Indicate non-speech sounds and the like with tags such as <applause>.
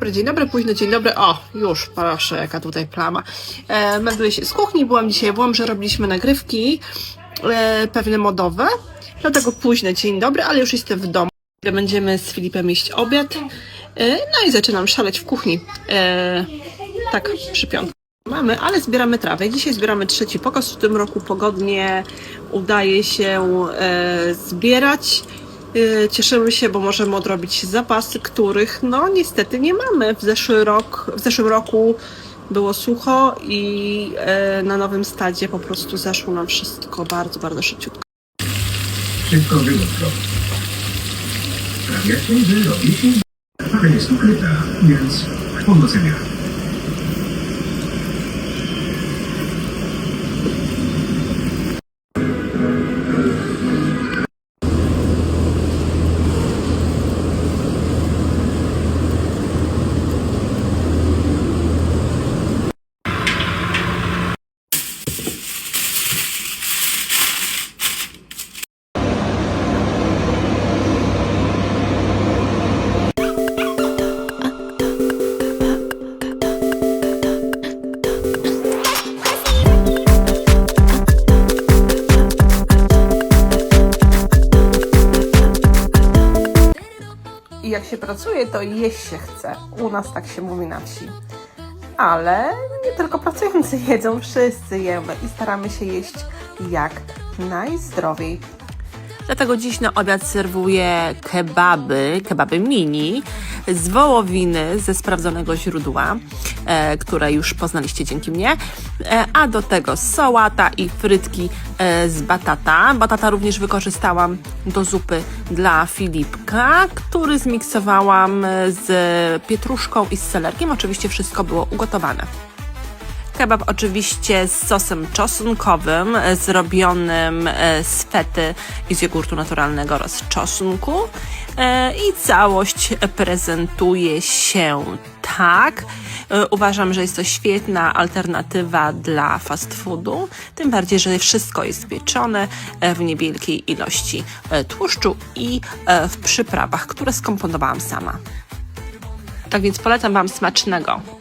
Dobry, dzień dobry, późny dzień dobry. O, już, proszę, jaka tutaj plama. E, się z kuchni, byłam dzisiaj w Łomży, robiliśmy nagrywki e, pewne modowe, dlatego późny dzień dobry, ale już jestem w domu. Będziemy z Filipem jeść obiad, e, no i zaczynam szaleć w kuchni. E, tak, przy piątku. Mamy, ale zbieramy trawę. Dzisiaj zbieramy trzeci pokaz. W tym roku pogodnie udaje się e, zbierać. E, cieszymy się, bo możemy odrobić zapasy, których no niestety nie mamy. W zeszły rok, w zeszłym roku było sucho i e, na nowym stadzie po prostu zeszło nam wszystko bardzo, bardzo szybciutko. Było że robi się ale jest ukryta, więc powodzenia. I jak się pracuje, to jeść się chce. U nas tak się mówi na wsi. Ale nie tylko pracujący <laughs> jedzą, wszyscy jemy i staramy się jeść jak najzdrowiej. Dlatego dziś na obiad serwuję kebaby, kebaby mini z wołowiny ze sprawdzonego źródła, e, które już poznaliście dzięki mnie, e, a do tego sałata i frytki e, z batata. Batata również wykorzystałam do zupy dla Filipka, który zmiksowałam e, z pietruszką i z selerkiem. Oczywiście wszystko było ugotowane. Kebab oczywiście z sosem czosnkowym, e, zrobionym e, z fety i z jogurtu naturalnego oraz czosnku. E, I całość prezentuje się tak. Uważam, że jest to świetna alternatywa dla fast foodu, tym bardziej, że wszystko jest pieczone w niewielkiej ilości tłuszczu i w przyprawach, które skomponowałam sama. Tak więc polecam Wam smacznego